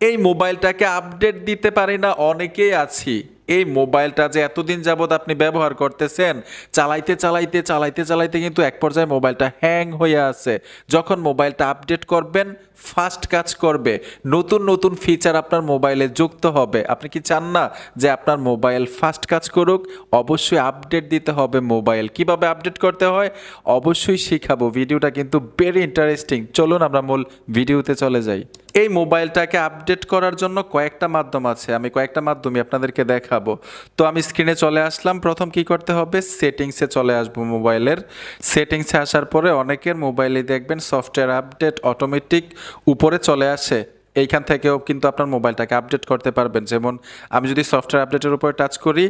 এই মোবাইলটাকে আপডেট দিতে পারি না, অনেকেই আছি। এই মোবাইলটা যে এতদিন যাবৎ আপনি ব্যবহার করতেছেন, চালাইতে চালাইতে চালাইতে চালাইতে কিন্তু এক পর্যায়ে মোবাইলটা হ্যাং হয়ে আছে। যখন মোবাইলটা আপডেট করবেন, ফাস্ট কাজ করবে। নতুন নতুন ফিচার আপনার মোবাইলে যুক্ত হবে। আপনি কি চান না যে আপনার মোবাইল ফাস্ট কাজ করুক? অবশ্যই আপডেট দিতে হবে মোবাইল। কীভাবে আপডেট করতে হয়? অবশ্যই শিখাবো। ভিডিওটা কিন্তু ভেরি ইন্টারেস্টিং চলুন আমরা মূল ভিডিওতে চলে যাই। এই মোবাইলটাকে আপডেট করার জন্য কয়েকটা মাধ্যম আছে। আমি কয়েকটা মাধ্যমই আপনাদেরকে দেখাবো। তো আমি স্ক্রিনে চলে আসলাম। প্রথম কি করতে হবে? সেটিংসে চলে আসব মোবাইলের। সেটিংসে আসার পরে অনেকের মোবাইলে দেখবেন সফটওয়্যার আপডেট, অটোমেটিক, উপরে চলে আসে। এইখান থেকেও কিন্তু আপনার মোবাইলটাকে আপডেট করতে পারবেন। যেমন আমি যদি সফটওয়্যার আপডেটের উপরে টাচ করি,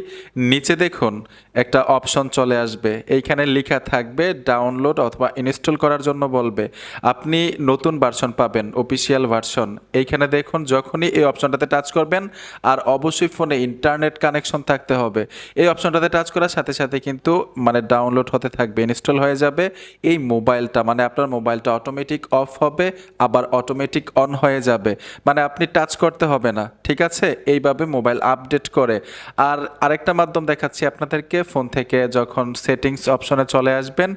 নিচে দেখুন একটা অপশন চলে আসবে। এইখানে লেখা থাকবে ডাউনলোড অথবা ইনস্টল করার জন্য বলবে। আপনি নতুন ভার্সন পাবেন অফিসিয়াল ভার্সন এইখানে দেখুন যখনই এই অপশনটাতে টাচ করবেন, আর অবশ্যই ফোনে ইন্টারনেট কানেকশন থাকতে হবে। এই অপশনটাতে টাচ করার সাথে সাথে কিন্তু মানে ডাউনলোড হতে থাকবে ইনস্টল হয়ে যাবে। এই মোবাইলটা মানে আপনার মোবাইলটা অটোমেটিক অফ হবে, আবার অটোমেটিক অন হয়ে যাবে। মানে আপনি টাচ করতে হবে না, ঠিক আছে? এইভাবে মোবাইল আপডেট করে। আর আরেকটা মাধ্যম দেখাচ্ছি আপনাদেরকে ফোন থেকে যখন সেটিংস অপশনে চলে আসবেন,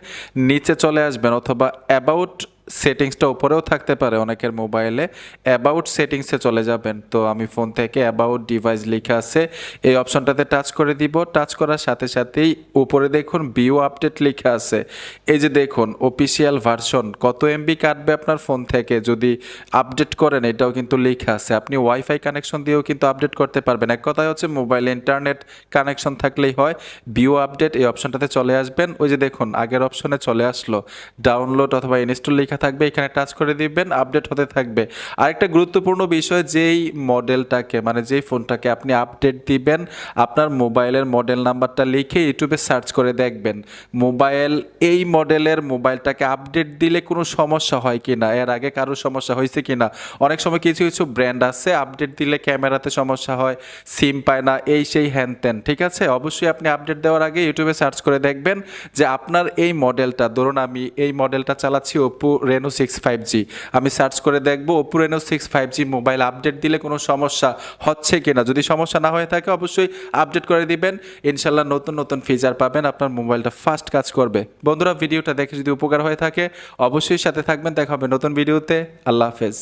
নিচে চলে আসবেন অথবা অ্যাবাউট সেটিংসটা উপরেও থাকতে পারে অনেকের মোবাইলে। অ্যাবাউট সেটিংসে চলে যাবেন। তো আমি ফোন থেকে অ্যাবাউট ডিভাইস লেখা আছে। এই অপশনটাতে টাচ করে দিব। টাচ করার সাথে সাথেই উপরে দেখুন বিও আপডেট লেখা আছে। এই যে দেখুন অফিসিয়াল ভার্সন কত এমবি কাটবে আপনার ফোন থেকে? যদি আপডেট করেন, এটাও কিন্তু লেখা আছে। আপনি ওয়াইফাই কানেকশন দিয়েও কিন্তু আপডেট করতে পারবেন। এক কথায় হচ্ছে মোবাইলে ইন্টারনেট কানেকশন থাকলেই হয়। বিও আপডেট এই অপশনটাতে চলে আসবেন। ওই যে দেখুন, আগের অপশনে চলে আসলো। ডাউনলোড অথবা ইনস্টল লেখা থাকবে, এখানে টাচ করে দিবেন আপডেট হতে থাকবে। আরেকটা গুরুত্বপূর্ণ বিষয়, যেই মডেলটাকে মানে যেই ফোনটাকে আপনি আপডেট দিবেন, আপনার মোবাইলের মডেল নাম্বারটা লিখে ইউটিউবে সার্চ করে দেখবেন। মোবাইল, এই মডেলের মোবাইলটাকে আপডেট দিলে কোনো সমস্যা হয় কি না এর আগে কারও সমস্যা হয়েছে কি না অনেক সময় কিছু কিছু ব্র্যান্ড আছে আপডেট দিলে ক্যামেরাতে সমস্যা হয় সিম পায় না, এই সেই হ্যান ত্যান ঠিক আছে? অবশ্যই আপনি আপডেট দেওয়ার আগে ইউটিউবে সার্চ করে দেখবেন যে আপনার এই মডেলটা ধরুন আমি এই মডেলটা চালাচ্ছি Oppo Reno six five G আমি সার্চ করে দেখব Oppo Reno six five G mobile update দিলে কোনো সমস্যা হচ্ছে কি না যদি সমস্যা না হয়ে থাকে অবশ্যই আপডেট করে দিবেন। ইনশাল্লাহ নতুন নতুন ফিচার পাবেন, আপনার মোবাইলটা ফাস্ট কাজ করবে। বন্ধুরা ভিডিওটা দেখে যদি উপকার হয়ে থাকে, অবশ্যই সাথে থাকবেন। দেখা হবে নতুন ভিডিওতে আল্লাহ হাফেজ।